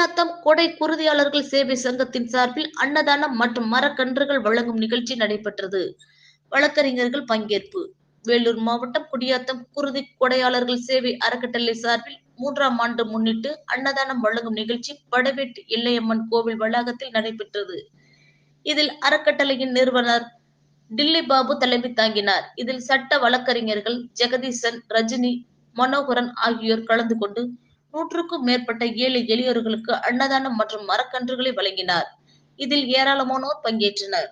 குடியாத்தம் கொடை குருதியாளர்கள் சேவை சங்கத்தின் சார்பில் அன்னதானம் மற்றும் மரக்கன்றுகள் வழங்கும் நிகழ்ச்சி நடைபெற்றது. வழக்கறிஞர்கள் பங்கேற்பு. வேலூர் மாவட்டம் குடியாத்தம் குருதி கொடையாளர்கள் சேவை அறக்கட்டளை சார்பில் மூன்றாம் ஆண்டு முன்னிட்டு அன்னதானம் வழங்கும் நிகழ்ச்சி படவேட்டு எல்லையம்மன் கோவில் வளாகத்தில் நடைபெற்றது. இதில் அறக்கட்டளையின் நிறுவனர் டில்லி பாபு தலைமை தாங்கினார். இதில் சட்ட வழக்கறிஞர்கள் ஜெகதீசன் ரஜினி மனோகரன் ஆகியோர் கலந்து கொண்டு நூற்றுக்கும் மேற்பட்ட ஏழை எளியோர்களுக்கு அன்னதானம் மற்றும் மரக்கன்றுகளை வழங்கினார். இதில் ஏராளமானோர் பங்கேற்றனர்.